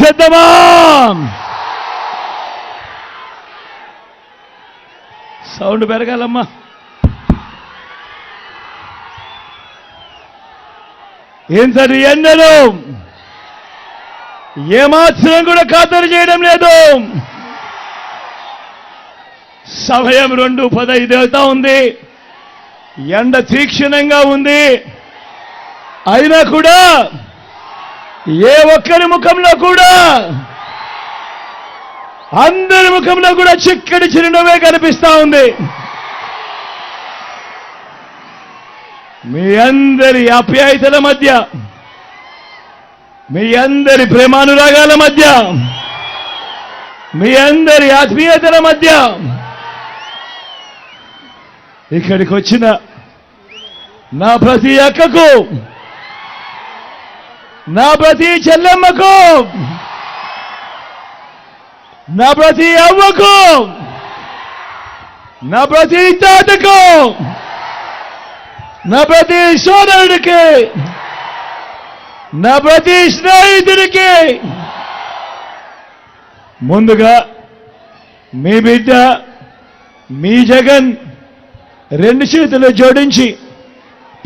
చేద్దామా సౌండ్ పెరగాలమ్మా. ఇంతటి ఎండలు? ఏమాత్రం కూడా ఖాతరు చేయడం లేదు. సమయం రెండు పదహైదు అవుతా ఉంది. ఎండ తీక్షణంగా ఉంది. అయినా కూడా ఏ ఒక్కరి ముఖంలో కూడా అందరి ముఖంలో కూడా చిక్కటి చిరునవ్వే కనిపిస్తా ఉంది. మీ అందరి ఆప్యాయతల మధ్య మీ అందరి ప్రేమానురాగాల మధ్య మీ అందరి ఆత్మీయతల మధ్య ఇక్కడికి వచ్చిన నా ప్రతి అక్కకు నా ప్రతి చెల్లెమ్మకు నా ప్రతి అవ్వకు నా ప్రతి తాతకు నా ప్రతి సోదరుడికి నా ప్రతి స్నేహితుడికి ముందుగా మీ బిడ్డ మీ జగన్ రెండు చేతులు జోడించి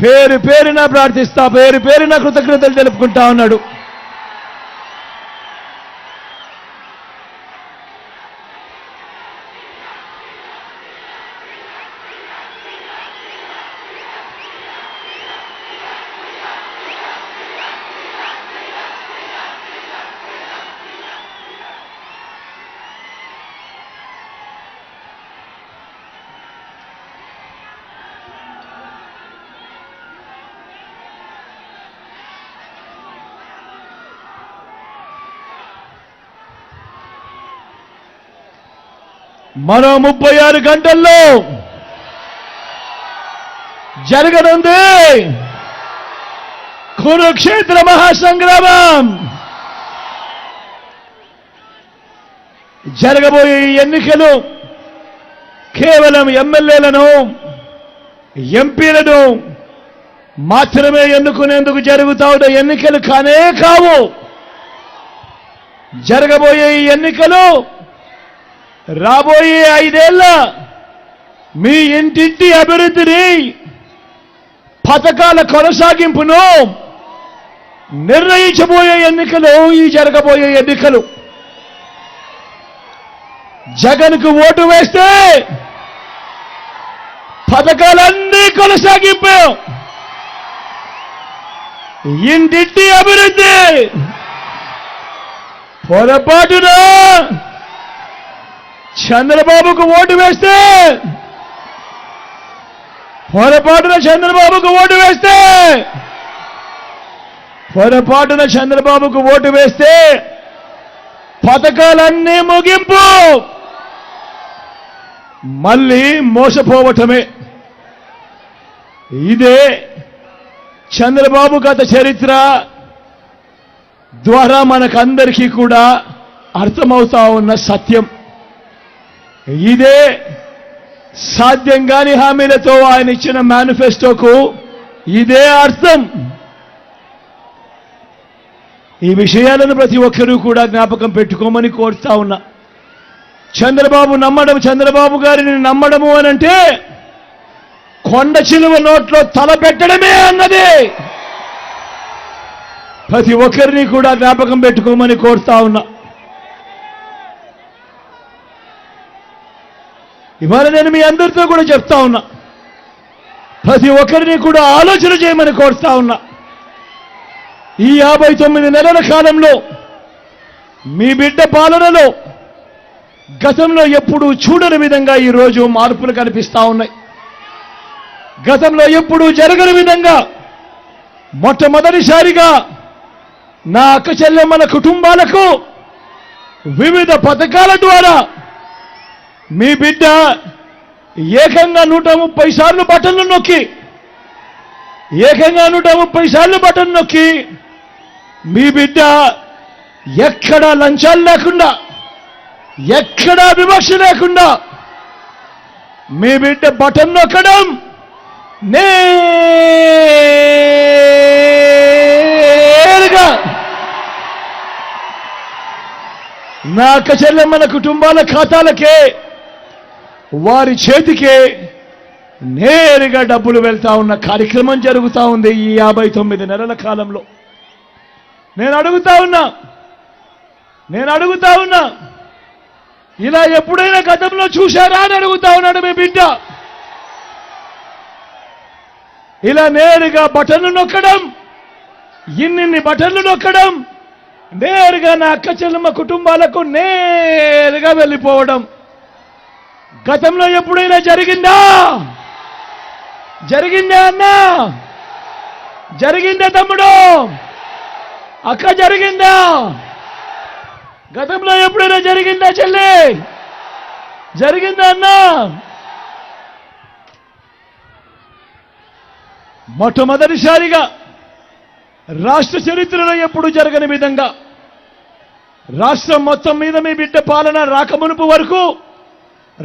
పేరు పేరున ప్రార్థిస్తా పేరు పేరున కృతజ్ఞతలు తెలుపుకుంటా ఉన్నాడు. మరో ముప్పై ఆరు గంటల్లో జరగనుంది కురుక్షేత్ర మహాసంగ్రామం. జరగబోయే ఈ ఎన్నికలు కేవలం ఎమ్మెల్యేలను ఎంపీలను మాత్రమే ఎన్నుకునేందుకు జరుగుతా ఉన్న ఎన్నికలు కానే కావు. జరగబోయే ఈ ఎన్నికలు రాబోయే ఐదేళ్ళ మీ ఇంటింటి అభివృద్ధిని పథకాల కొనసాగింపును నిర్ణయించబోయే ఎన్నికలు ఈ జరగబోయే ఎన్నికలు. జగన్కు ఓటు వేస్తే పథకాలన్నీ కొనసాగింపు. ఇంటింటి అభివృద్ధి పొరపాటున చంద్రబాబుకు ఓటు వేస్తే పొరపాటున చంద్రబాబుకు ఓటు వేస్తే పొరపాటున చంద్రబాబుకు ఓటు వేస్తే పథకాలన్నీ ముగింపు. మళ్ళీ మోసపోవటమే. ఇదే చంద్రబాబు గత చరిత్ర ద్వారా మనకందరికీ కూడా అర్థమవుతా ఉన్న సత్యం. ఇదే సాధ్యం కాని హామీలతో ఆయన ఇచ్చిన మేనిఫెస్టోకు ఇదే అర్థం. ఈ విషయాలను ప్రతి ఒక్కరూ కూడా జ్ఞాపకం పెట్టుకోమని కోరుతా ఉన్నా. చంద్రబాబు నమ్మడం చంద్రబాబు గారిని నమ్మడము అనంటే కొండ చిలువ నోట్లో తల పెట్టడమే అన్నది. ప్రతి ఒక్కరిని కూడా జ్ఞాపకం పెట్టుకోమని కోరుతా ఉన్నా. ఇవాళ నేను మీ అందరితో కూడా చెప్తా ఉన్నా. ప్రతి ఒక్కరిని కూడా ఆలోచన చేయమని కోరుతా ఉన్నా. ఈ యాభై తొమ్మిది నెలల కాలంలో మీ బిడ్డ పాలనలో గతంలో ఎప్పుడూ చూడని విధంగా ఈరోజు మార్పులు కనిపిస్తూ ఉన్నాయి. గతంలో ఎప్పుడూ జరగని విధంగా మొట్టమొదటిసారిగా నా అక్క చెల్లెమ్మల కుటుంబాలకు వివిధ పథకాల ద్వారా మీ బిడ్డ ఏకంగా నూట ముప్పై సార్లు బటన్లు నొక్కి ఏకంగా నూట ముప్పై సార్లు బటన్ నొక్కి మీ బిడ్డ ఎక్కడా లంచాలు లేకుండా ఎక్కడా వివక్ష లేకుండా మీ బిడ్డ బటన్ నొక్కడం నేరుగా నా అక్క చెల్లెమ్మల కుటుంబాల ఖాతాలకే వారి చేతికే నేరుగా డబ్బులు వెళ్తా ఉన్న కార్యక్రమం జరుగుతూ ఉంది ఈ యాభై తొమ్మిది నెలల కాలంలో. నేను అడుగుతా ఉన్నా నేను అడుగుతా ఉన్నా ఇలా ఎప్పుడైనా గతంలో చూశారా అని అడుగుతా ఉన్నాడు మీ బిడ్డ. ఇలా నేరుగా బటన్లు నొక్కడం ఇన్నిన్ని బటన్లు నొక్కడం నేరుగా నా అక్క చెల్లెమ్మ కుటుంబాలకు నేరుగా వెళ్ళిపోవడం. గతంలో ఎప్పుడైనా జరిగిందా? జరిగిందా అన్నా? జరిగిందా తమ్ముడు. అక్క జరిగిందా? గతంలో ఎప్పుడైనా జరిగిందా చెల్లి? జరిగిందా అన్నా? మొట్టమొదటిసారిగా రాష్ట్ర చరిత్రలో ఎప్పుడు జరగని విధంగా రాష్ట్రం మొత్తం మీద మీ బిడ్డ పాలన రాకమునుపు వరకు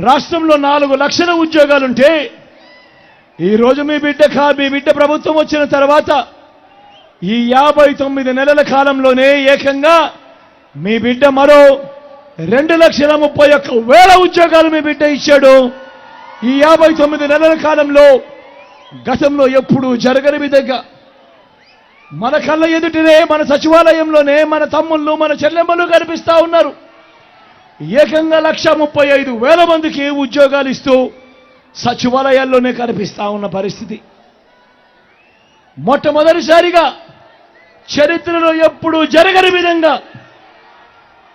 రాష్ట్రంలో నాలుగు లక్షల ఉద్యోగాలుంటే ఈరోజు మీ బిడ్డ కా మీ బిడ్డ ప్రభుత్వం వచ్చిన తర్వాత ఈ యాభై తొమ్మిది నెలల కాలంలోనే ఏకంగా మీ బిడ్డ మరో రెండు లక్షల ముప్పై ఒక్క వేల ఉద్యోగాలు మీ బిడ్డ ఇచ్చాడు. ఈ యాభై తొమ్మిది నెలల కాలంలో గతంలో ఎప్పుడు జరగని విధంగా మన కళ్ళ ఎదుటినే మన సచివాలయంలోనే మన తమ్ముళ్ళు మన చెల్లెమ్మలు కనిపిస్తా ఉన్నారు. ఏకంగా లక్ష ముప్పై ఐదు వేల మందికి ఉద్యోగాలు ఇస్తూ సచివాలయాల్లోనే కనిపిస్తా ఉన్న పరిస్థితి. మొట్టమొదటిసారిగా చరిత్రలో ఎప్పుడూ జరగని విధంగా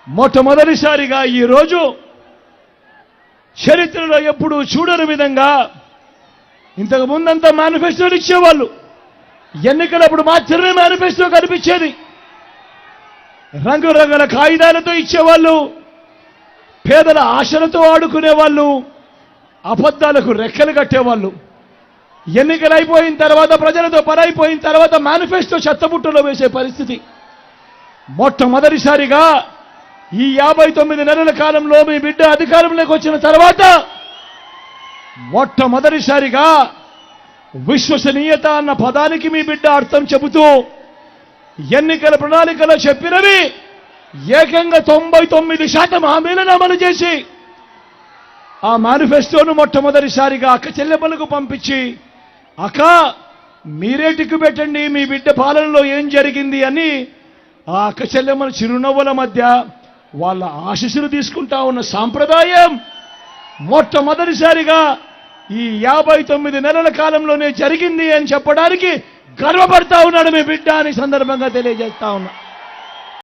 మొట్టమొదటిసారిగా ఈరోజు చరిత్రలో ఎప్పుడు చూడని విధంగా ఇంతకు ముందంతా మేనిఫెస్టోలు ఇచ్చేవాళ్ళు. ఎన్నికలప్పుడు మాత్రమే మేనిఫెస్టో కనిపించేది. రంగురంగుల కాగితాలతో ఇచ్చేవాళ్ళు. పేదల ఆశలతో ఆడుకునేవాళ్ళు అబద్ధాలకు రెక్కలు కట్టేవాళ్ళు. ఎన్నికలు అయిపోయిన తర్వాత ప్రజలతో పరైపోయిన తర్వాత మేనిఫెస్టో చెత్తబుట్టలో వేసే పరిస్థితి. మొట్టమొదటిసారిగా ఈ యాభై తొమ్మిది నెలల కాలంలో మీ బిడ్డ అధికారంలోకి వచ్చిన తర్వాత మొట్టమొదటిసారిగా విశ్వసనీయత అన్న పదానికి మీ బిడ్డ అర్థం చెబుతూ ఎన్నికల ప్రణాళికలో చెప్పినవి ఏకంగా తొంభై తొమ్మిది శాతం హామీలను అమలు చేసి ఆ మేనిఫెస్టోను మొట్టమొదటిసారిగా అక్క చెల్లెమ్మలకు పంపించి అక్క మీరే టిక్కు పెట్టండి మీ బిడ్డ పాలనలో ఏం జరిగింది అని ఆ అక్క చెల్లెమ్మల చిరునవ్వుల మధ్య వాళ్ళ ఆశీస్సులు తీసుకుంటా ఉన్న సాంప్రదాయం మొట్టమొదటిసారిగా ఈ యాభై తొమ్మిది నెలల కాలంలోనే జరిగింది అని చెప్పడానికి గర్వపడతా ఉన్నాడు మీ బిడ్డ అని సందర్భంగా తెలియజేస్తా ఉన్నా.